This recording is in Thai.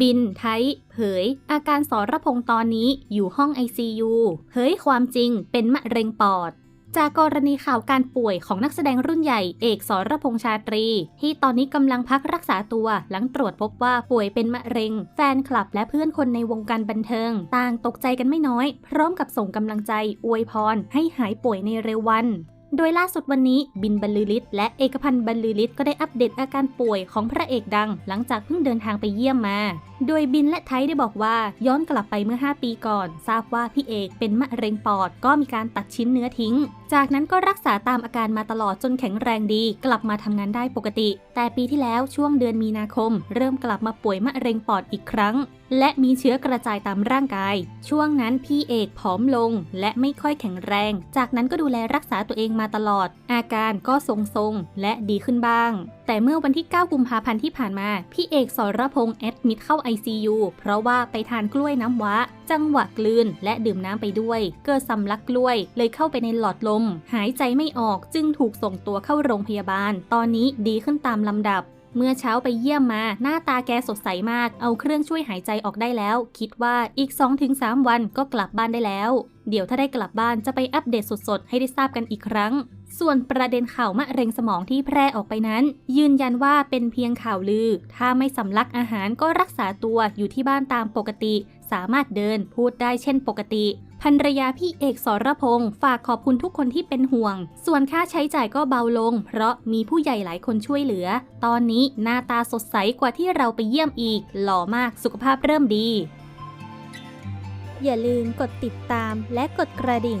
บิน ไทยเผย อาการสรพงษ์ตอนนี้อยู่ห้อง ICU เผยความจริงเป็นมะเร็งปอด จากกรณีข่าวการป่วยของนักแสดงรุ่นใหญ่เอกสรพงษ์ชาตรี ที่ตอนนี้กำลังพักรักษาตัวหลังตรวจพบว่าป่วยเป็นมะเร็ง แฟนคลับและเพื่อนคนในวงการบันเทิง ต่างตกใจกันไม่น้อย พร้อมกับส่งกำลังใจอวยพรให้หายป่วยในเร็ววัน โดยล่าสุดวันนี้บินบรรลือฤทธิ์และเอกพันธ์บรรลือฤทธิ์ก็ได้อัปเดตอาการป่วยของพระเอกดัง หลังจากเพิ่งเดินทางไปเยี่ยมมา โดยบินและไทยได้บอกว่าย้อนกลับไปเมื่อ 5 ปีก่อน ทราบว่าพี่เอกเป็นมะเร็งปอดก็มีการตัดชิ้นเนื้อทิ้ง จากนั้นก็รักษาตามอาการมาตลอดจนแข็งแรงดี กลับมาทำงานได้ปกติ แต่ปีที่แล้วช่วงเดือนมีนาคม เริ่มกลับมาป่วยมะเร็งปอดอีกครั้ง และมีเชื้อกระจายตามร่างกาย ช่วงนั้นพี่เอกผอมลงและไม่ค่อยแข็งแรง จากนั้นก็ดูแลรักษาตัวเองมาตลอด อาการก็ทรงๆและดีขึ้นบ้าง แต่เมื่อวันที่ 9 กุมภาพันธ์ที่ผ่านมา พี่เอกสรพงษ์แอดมิดเข้า ICU เพราะว่าไปทานกล้วยน้ำว้า จังหวะกลืน และดื่มน้ำไปด้วย เกิดสำลักกล้วย เลยเข้าไปในหลอดลม หายใจไม่ออกจึงถูกส่งตัวเข้าโรงพยาบาล ตอนนี้ดีขึ้นตามลำดับเมื่อเช้าไปเยี่ยมมา หน้าตาแกสดใสมาก เอาเครื่องช่วยหายใจออกได้แล้ว คิดว่าอีก 2-3 วันก็กลับบ้านได้แล้ว เดี๋ยวถ้าได้กลับบ้านจะไปอัปเดตสดๆ ให้ได้ทราบกันอีกครั้ง ส่วนประเด็นข่าวมะเร็งสมองที่แพร่ออกไปนั้น ยืนยันว่าเป็นเพียงข่าวลือ ถ้าไม่สำลักอาหารก็รักษาตัวอยู่ที่บ้านตามปกติ สามารถเดินพูดได้เช่นปกติภรรยาพี่เอกสรพงษ์ฝากขอบคุณทุกคนที่เป็นห่วง ส่วนค่าใช้จ่ายก็เบาลง เพราะมีผู้ใหญ่หลายคนช่วยเหลือ ตอนนี้หน้าตาสดใสกว่าที่เราไปเยี่ยมอีก หล่อมากสุขภาพเริ่มดี อย่าลืมกดติดตามและกดกระดิ่ง